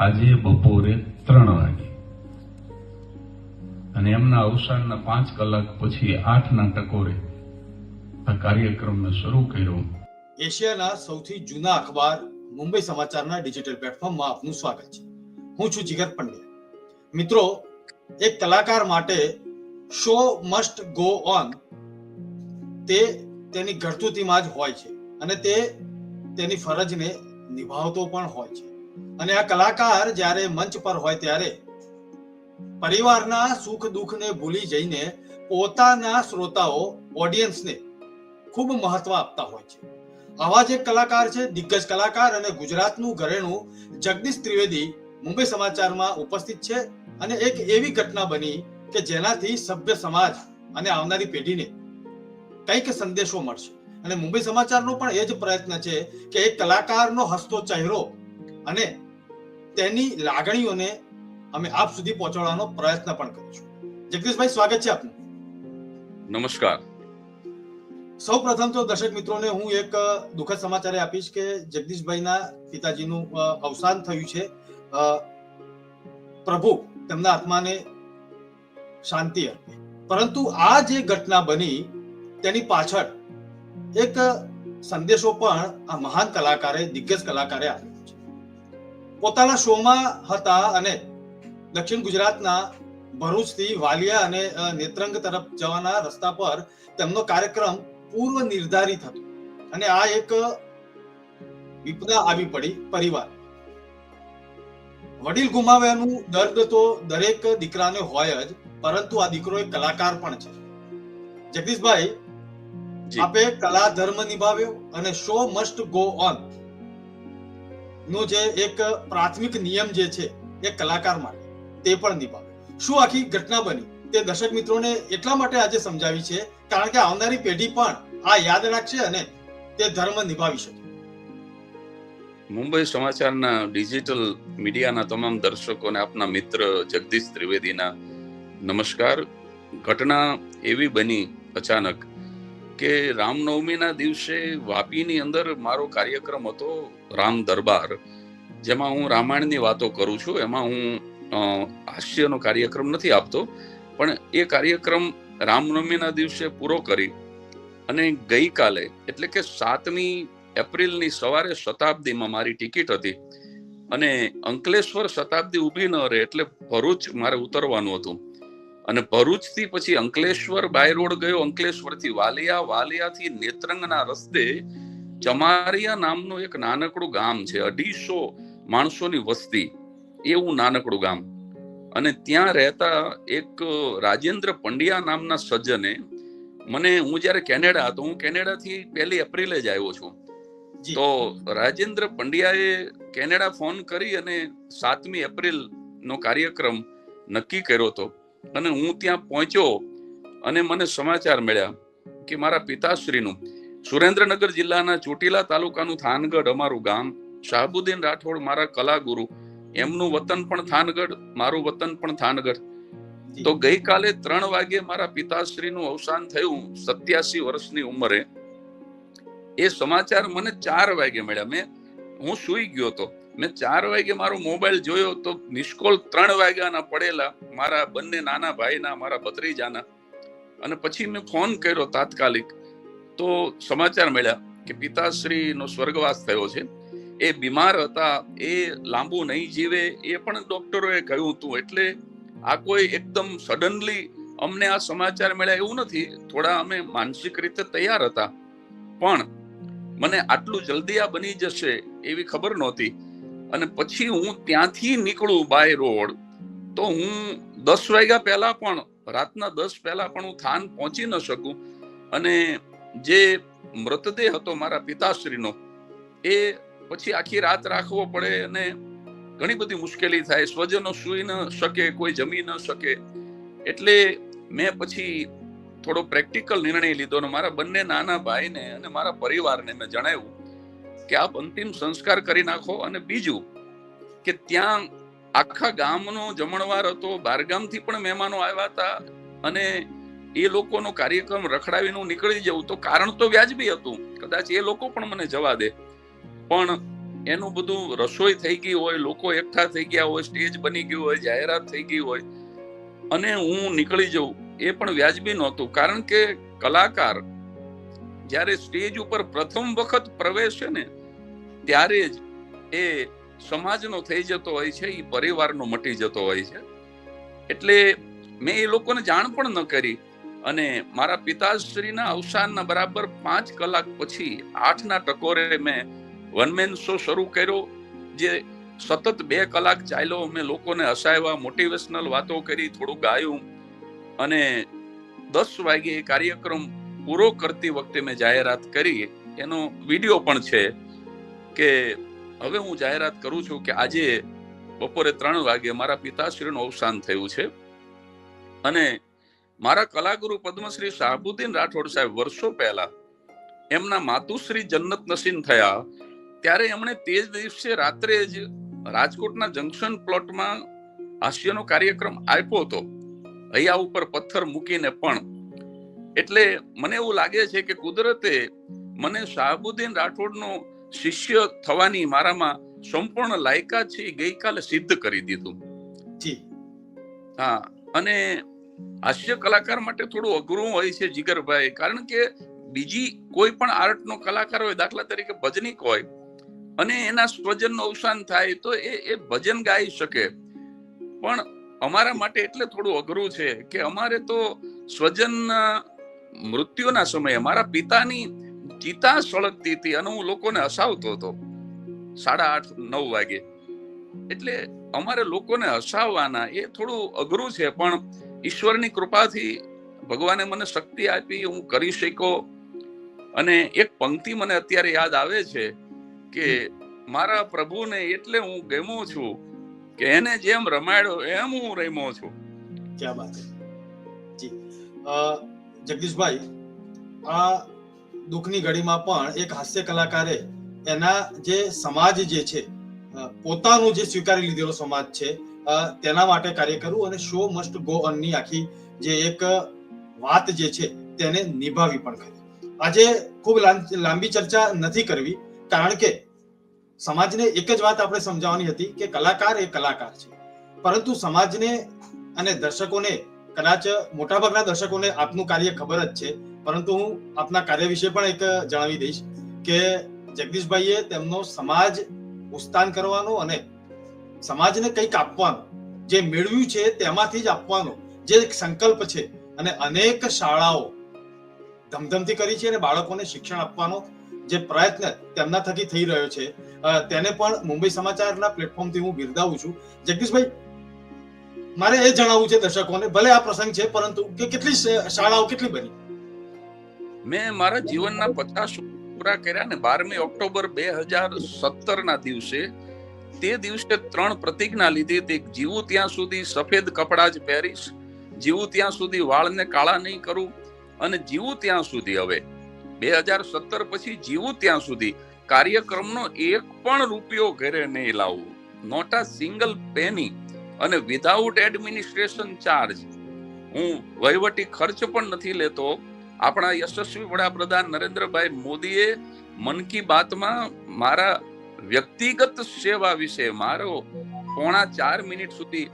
આજે બપોરે ત્રણ વાગે. અને એમના અવસાનના પાંચ કલાક પછી આઠના ટકોરે આ કાર્યક્રમને શરૂ કર્યો. એશિયાના સૌથી જૂના અખબાર મુંબઈ સમાચારના ડિજિટલ પ્લેટફોર્મમાં આપનું સ્વાગત છે. હું છું જીગર પંડ્યા. મિત્રો, એક કલાકાર માટે શો મસ્ટ ગો ઓન તે તેની ઘરતુતીમાં જ હોય છે અને તે તેની ફરજને નિભાવતો પણ હોય છે. અને આ કલાકાર જ્યારે મંચ પર હોય ત્યારે પરિવારના સુખ દુઃખને ભૂલી જઈને પોતાના શ્રોતાઓ ઓડિયન્સને ખૂબ મહત્વ આપતા હોય છે. આવા જે કલાકાર છે, દિગ્ગજ કલાકાર અને ગુજરાતનું ઘરેણું જગદીશ ત્રિવેદી મુંબઈ સમાચારમાં ઉપસ્થિત છે અને એક એવી ઘટના બની કે જેનાથી સભ્ય સમાજ અને આવનારી પેઢીને કંઈક સંદેશો મળશે. અને મુંબઈ સમાચારનો પણ એ જ પ્રયત્ન છે કે એક કલાકારનો હસતો ચહેરો અને તેની લાગણીઓને અમે આપ સુધી પહોંચાડવાનો પ્રયત્ન પણ કરીશું જગદીશભાઈ સ્વાગત છે આપનું. નમસ્કાર. સૌ પ્રથમ તો દર્શક મિત્રોને હું એક દુઃખદ સમાચાર આપીશ કે જગદીશભાઈના પિતાજીનું અવસાન થયું છે. પ્રભુ તેમના આત્માને શાંતિ આપે. પરંતુ આ જે ઘટના બની તેની પાછળ એક સંદેશો પણ આ મહાન કલાકારે દિગ્ગજ કલાકારે આપ્યો પોતાના શોમાં હતા અને દક્ષિણ ગુજરાતના ભરૂચથી વાલિયા અને નેત્રંગ તરફ જવાના રસ્તા પર તેમનો કાર્યક્રમ પૂર્વ નિર્ધારિત હતો. અને આ એક વિપદા આવી પડી પરિવાર. વડીલ ગુમાવ્યાનું દર્દ તો દરેક દીકરાને હોય જ પરંતુ આ દીકરો એક કલાકાર પણ છે. જગદીશભાઈ. આપે કલા ધર્મ નિભાવ્યો અને શો મસ્ટ ગો ઓન. નો જે એક પ્રાથમિક નિયમ જે છે એ કલાકાર માટે, તે પણ નિભાવે. શું આખી ઘટના બની? તે દર્શક મિત્રોને એટલા માટે આજે સમજાવી છે, કારણ કે આવનારી પેઢી પણ આ યાદ રાખશે અને તે ધર્મ નિભાવી શકે. મુંબઈ સમાચારના ડિજિટલ મીડિયાના તમામ દર્શકોને આપના મિત્ર જગદીશ ત્રિવેદીના નમસ્કાર. ઘટના એવી બની અચાનક કે રામનવમીના દિવસે વાપીની અંદર મારો કાર્યક્રમ હતો. રામ દરબાર, જેમાં હું રામાયણની વાતો કરું છું, એમાં હું હાસ્યનો કાર્યક્રમ નથી આપતો, પણ એ કાર્યક્રમ રામનવમીના દિવસે પૂરો કરી અને ગઈકાલે, એટલે કે સાતમી એપ્રિલની સવારે શતાબ્દીમાં મારી ટિકિટ હતી અને અંકલેશ્વર શતાબ્દી ઊભી ન રહે એટલે ભરૂચ મારે ઉતરવાનું હતું. અને ભરૂચથી પછી અંકલેશ્વર બાય રોડ ગયો, અંકલેશ્વરથી વાલિયા, વાલિયાથી નેત્રંગના રસ્તે ચમારિયા નામનું એક નાનકડું ગામ છે અઢીસો માણસોની વસ્તી એવું નાનકડું ગામ. અને ત્યાં રહેતા એક રાજેન્દ્ર પંડ્યા નામના સજ્જને મને હું જ્યારે કેનેડા હતો હું કેનેડાથી પહેલી એપ્રિલે જ આવ્યો છું. તો રાજેન્દ્ર પંડ્યાએ કેનેડા ફોન કરી અને સાતમી એપ્રિલ નો કાર્યક્રમ નક્કી કર્યો હતો. અને હું ત્યાં પહોંચ્યો અને મને સમાચાર મળ્યા કે મારા પિતાશ્રીનું સુરેન્દ્રનગર જિલ્લાના ચોટીલા તાલુકાનું થાનગઢ અમારું ગામ. શાહબુદ્દીન રાઠોડ મારા કલાગુરુ. એમનું વતન પણ થાનગઢ મારું વતન પણ થાનગઢ. તો ગઈકાલે ત્રણ વાગે મારા પિતાશ્રીનું અવસાન થયું સત્યાસી વર્ષની ઉંમરે. એ સમાચાર મને ચાર વાગે મળ્યા. મેં હું સુઈ ગયો હતો મેં ચાર વાગે મારો મોબાઈલ જોયો તો નિષ્કોલ ત્રણ વાગ્યાના પડેલા મારા બંને નાના ભાઈના મારા ભત્રીજાના. અને પછી મેં ફોન કર્યો તાત્કાલિક. તો સમાચાર મળ્યા કે પિતાશ્રીનો સ્વર્ગવાસ થયો છે. એ બીમાર હતા, એ લાંબુ નહીં જીવે, એ પણ ડોક્ટરોએ કહ્યું હતું. એટલે આ કોઈ એકદમ સડનલી અમને આ સમાચાર મળ્યા એવું નથી. થોડા અમે માનસિક રીતે તૈયાર હતા. પણ મને આટલું જલ્દી આ બની જશે એવી ખબર નહોતી. અને પછી હું ત્યાંથી નીકળું બાય રોડ. તો હું દસ વાગ્યા પહેલા પણ, રાતના દસ પહેલા પણ હું થાન પહોંચી ન શકું. અને જે મૃતદેહ હતો મારા પિતાશ્રીનો, એ પછી આખી રાત રાખવો પડે અને ઘણી બધી મુશ્કેલી થાય. સ્વજનો સૂઈ ન શકે, કોઈ જમી ન શકે. એટલે મેં પછી થોડો પ્રેક્ટિકલ નિર્ણય લીધો અને મારા બંને નાના ભાઈને અને મારા પરિવારને મેં જણાવ્યું કે આપ અંતિમ સંસ્કાર કરી નાખો અને બીજું કે ત્યાં આખા ગામનો જમણવાર હતો બહારગામથી પણ મહેમાનો આવ્યા હતા અને એ લોકોનો કાર્યક્રમ રખડાવીને હું નીકળી જવું તો કારણ તો વ્યાજબી હતું. કદાચ એ લોકો પણ મને જવા દે. પણ એનું બધું રસોઈ થઈ ગઈ હોય, લોકો એકઠા થઈ ગયા હોય, સ્ટેજ બની ગયું હોય, જાહેરાત થઈ ગઈ હોય અને હું નીકળી જઉં એ પણ વ્યાજબી નહોતું. કારણ કે કલાકાર જ્યારે સ્ટેજ ઉપર પ્રથમ વખત પ્રવેશે ને, ત્યારે જ એ સમાજનો થઈ જતો હોય છે એ પરિવારનો મટી જતો હોય છે. એટલે મેં એ લોકોને જાણ પણ ન કરી. અને મારા પિતાશ્રીના અવસાનના બરાબર પાંચ કલાક પછી આઠના ટકોરે મેં વન મેન શો શરૂ કર્યો, જે સતત બે કલાક ચાલ્યો. મેં લોકોને હસાવ્યા મોટિવેશનલ વાતો કરી, થોડું ગાયું અને દસ વાગે એ કાર્યક્રમ પૂરો કરતી વખતે મેં જાહેરાત કરી. એનો વીડિયો પણ છે કે હવે હું જાહેરાત કરું છું કે આજે બપોરે ત્રણ વાગે મારા પિતાશ્રીનું અવસાન થયું છે. અને મારા કલાગુરુ પદ્મશ્રી શાહબુદ્દીન રાઠોડ સાહેબ વર્ષો પહેલા એમના માતુશ્રી જન્નત નસીન થયા. ત્યારે એમણે તે જ દિવસે રાત્રે જ રાજકોટના જંકશન પ્લોટમાં હાસ્યનો કાર્યક્રમ આપ્યો હતો. હૈયા ઉપર પથ્થર મૂકીને પણ. એટલે મને એવું લાગે છે કે કુદરતે મને શાહબુદ્દીન રાઠોડનો શિષ્ય થવાની મારામાં સંપૂર્ણ લાયકાત છે એ ગઈકાલે સિદ્ધ કરી દીધું. જી. હા અને હાસ્ય કલાકાર માટે થોડું અઘરું હોય છે જીગરભાઈ, કારણ કે બીજી કોઈ પણ આર્ટનો કલાકાર હોય, દાખલા તરીકે ભજનિક હોય અને એના સ્વજનનું અવસાન થાય, તો એ એ ભજન ગાઈ શકે. પણ અમારા માટે એટલે થોડું અઘરું છે કે અમારે તો સ્વજન મૃત્યુના સમયે મારા પિતાની ચિતા સળગતી હતી અને હું લોકોને હસાવતો હતો સાડા આઠ, નવ વાગે. એટલે અમારે લોકોને હસાવવાના એ થોડું અઘરું છે, પણ ઈશ્વરની કૃપાથી ભગવાને મને શક્તિ આપી હું કરી શક્યો. અને એક પંક્તિ મને અત્યારે યાદ આવે છે કે મારા પ્રભુને એટલે હું ગમો છું કે એને જેમ રમાડ્યો એમ હું રમો છું. ક્યાં બાત જી. જગદીશભાઈ આ દુઃખની ઘડીમાં પણ એક હાસ્ય કલાકારે એના જે સમાજ જે છે પોતાનું જે સ્વીકારી લીધેલો સમાજ છે તેના માટે કાર્ય કરવું અને શો મસ્ટ ગો ઓનની આખી જે એક વાત જે છે તેને નિભાવી પણ ખરી આજે ખૂબ લાંબી ચર્ચા નથી કરવી, કારણ કે સમાજને એક જ વાત આપણે સમજાવવાની હતી કે કલાકાર એ કલાકાર છે. પરંતુ સમાજને અને દર્શકોને, કદાચ મોટાભાગના દર્શકોને આપનું કાર્ય ખબર જ છે. પરંતુ હું આપના કાર્ય વિશે પણ એક જણાવી દઈશ કે જગદીશભાઈએ તેમનો સમાજ ઉસ્તાન કરવાનો અને સમાજને કંઈક આપવાનો, જે મેળવ્યું છે તેમાંથી જ આપવાનો, જે સંકલ્પ છે. અને અનેક શાળાઓ ધમધમથી કરી છે અને બાળકોને શિક્ષણ આપવાનો જે પ્રયત્ન તેમના થકી થઈ રહ્યો છે. તેને પણ મુંબઈ સમાચારના પ્લેટફોર્મથી હું બિરદાવું છું. જગદીશભાઈ, મારે એ જણાવવું છે દર્શકોને, ભલે આ પ્રસંગ છે, પરંતુ કે કેટલી શાળાઓ કેટલી બની? મેં મારા જીવનના પચાસ પૂરા કર્યા ને બારમી ઓક્ટોબર બે હજાર સત્તર ના દિવસે તે દિવસે ત્રણ પ્રતિજ્ઞા લીધી હતી. જીવું ત્યાં સુધી સફેદ કપડાં જ પહેરીશ. જીવું ત્યાં સુધી વાળને કાળા નહીં કરું અને જીવું ત્યાં સુધી હવે. બે હજાર સત્તર પછી જીવું ત્યાં સુધી. કાર્યક્રમનો એક પણ રૂપિયો ઘરે નહીં લાવવું નોટ આ સિંગલ પેની અને વિધાઉટ એડમિનિસ્ટ્રેશન ચાર્જ. હું વહીવટી ખર્ચ પણ નથી લેતો. આપણા યશસ્વી વડાપ્રધાન નરેન્દ્રભાઈ મોદીએ મન કી બાતમાં મારા વ્યક્તિગત સેવા વિશે મારો પોણા ચાર મિનિટ સુધી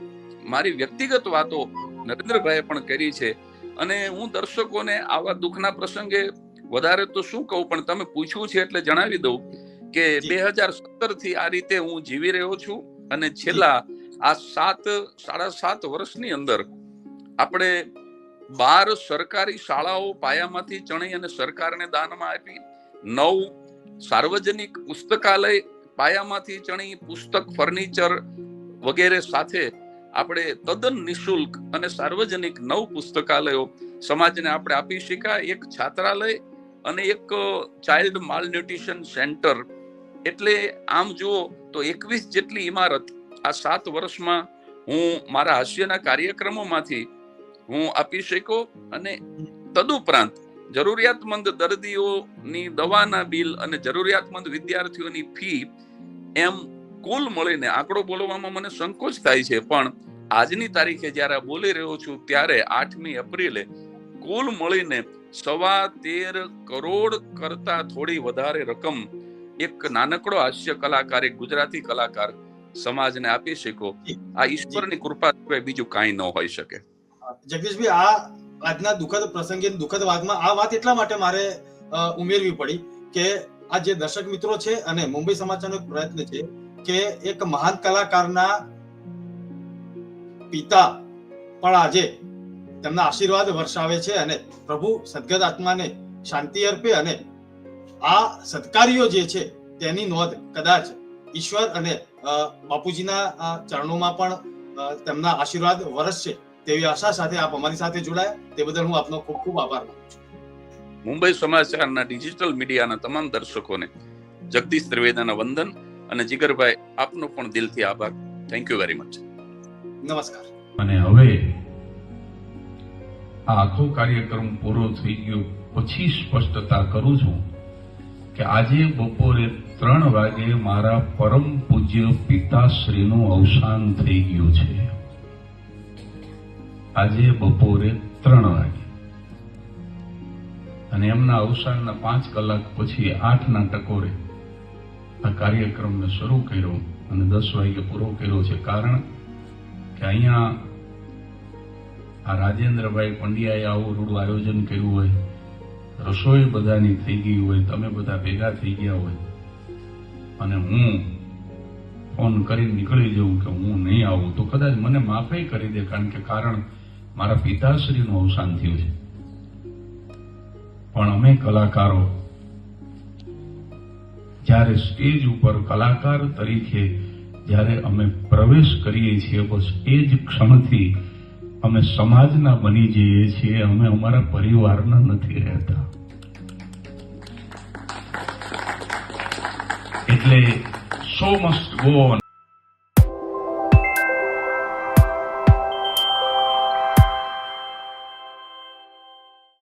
મારી વ્યક્તિગત વાતો નરેન્દ્રભાઈએ પણ કરી છે અને હું દર્શકોને આવા દુઃખના પ્રસંગે વધારે તો શું કહું પણ તમે પૂછ્યું છે એટલે જણાવી દઉં કે બે હજાર સત્તરથી આ રીતે હું જીવી રહ્યો છું અને છેલ્લા આ સાત સાડા સાત વર્ષની અંદર આપણે બાર સરકારી શાળાઓ પાયામાંથી ચણી અને સરકારને દાનમાં આપી નવ સાર્વજનિક પુસ્તકાલય પાયામાંથી ચણી, પુસ્તક, ફર્નિચર વગેરે સાથે આપણે તદ્દન નિશુલ્ક અને સાર્વજનિક નવ પુસ્તકાલયો સમાજને આપણે આપી શક્યા. એક છાત્રાલય અને એક ચાઇલ્ડ માલન્યુટ્રિશન સેન્ટર એટલે આમ જુઓ તો એકવીસ જેટલી ઇમારત આ સાત વર્ષમાં હું મારા હાસ્યના કાર્યક્રમોમાંથી હું આપી શક્યો અને તદુપરાંત જરૂરિયાતમંદ દર્દીઓની દવાના બિલ અને જરૂરિયાતમંદ વિદ્યાર્થીઓની ફી એમ કુલ મળીને આંકડો બોલવામાં મને સંકોચ થાય છે. પણ આજની તારીખે જ્યારે બોલી રહ્યો છું, ત્યારે આઠમી એપ્રિલે કુલ મળીને સવા તેર કરોડ કરતા થોડી વધારે રકમ એક નાનકડો હાસ્ય કલાકાર, એક ગુજરાતી કલાકાર સમાજને આપી શકો આ ઈશ્વરની કૃપા સિવાય બીજું કાંઈ ન હોઈ શકે. જગદીશભાઈ, આ આજના દુઃખદ પ્રસંગે, દુઃખદ વાતમાં આ વાત એટલા માટે મારે ઉમેરવી પડી કે આ જે દર્શક મિત્રો છે અને મુંબઈ સમાચારનો એક પ્રયત્ન છે કે એક મહાન કલાકારના પિતા પણ આજે તેમના આશીર્વાદ વર્ષાવે છે અને પ્રભુ સદગત આત્માને શાંતિ અર્પે અને આ સત્કાર્યો જે છે તેની નોંધ કદાચ ઈશ્વર અને બાપુજીના ચરણોમાં પણ તેમના આશીર્વાદ વરસશે તેવી આશા સાથે આપ અમારી સાથે જોડાયા. તે બદલ હું આપનો ખૂબ ખૂબ આભાર માનું છું. મુંબઈ સમાચારના ડિજિટલ મીડિયાના તમામ દર્શકોને જગદીશ ત્રિવેદાના વંદન અને જીગરભાઈ આપનો પણ દિલથી આભાર. થેન્ક યુ વેરી મચ નમસ્કાર. અને હવે આ આખો કાર્યક્રમ પૂરો થઈ ગયો. પછી સ્પષ્ટતા કરું છું કે આજે બપોરે ત્રણ વાગે મારા પરમ પૂજ્ય પિતાશ્રીનું અવસાન થઈ ગયું છે. આજે બપોરે ત્રણ વાગે. અને એમના અવસાનના પાંચ કલાક પછી આઠના ટકોરે આ કાર્યક્રમને શરૂ કર્યો અને દસ વાગે પૂરો કર્યો છે કારણ કે અહીંયા આ રાજેન્દ્રભાઈ પંડ્યાએ આવું રૂડું આયોજન કર્યું હોય, રસોઈ બધાની થઈ ગઈ હોય, તમે બધા ભેગા થઈ ગયા હોય, અને હું ફોન કરીને નીકળી જવું કે હું નહીં આવું, તો કદાચ મને માફે કરી દે, કારણ કે કારણ મારા પિતાશ્રીનું અવસાન થયું છે. પણ અમે કલાકારો. જ્યારે સ્ટેજ ઉપર કલાકાર તરીકે જ્યારે અમે પ્રવેશ કરીએ છીએ બસ એ જ ક્ષણથી અમે સમાજના બની જઈએ છીએ. અમે અમારા પરિવારના નથી રહેતા. એટલે સો મસ્ટ ગો ઓન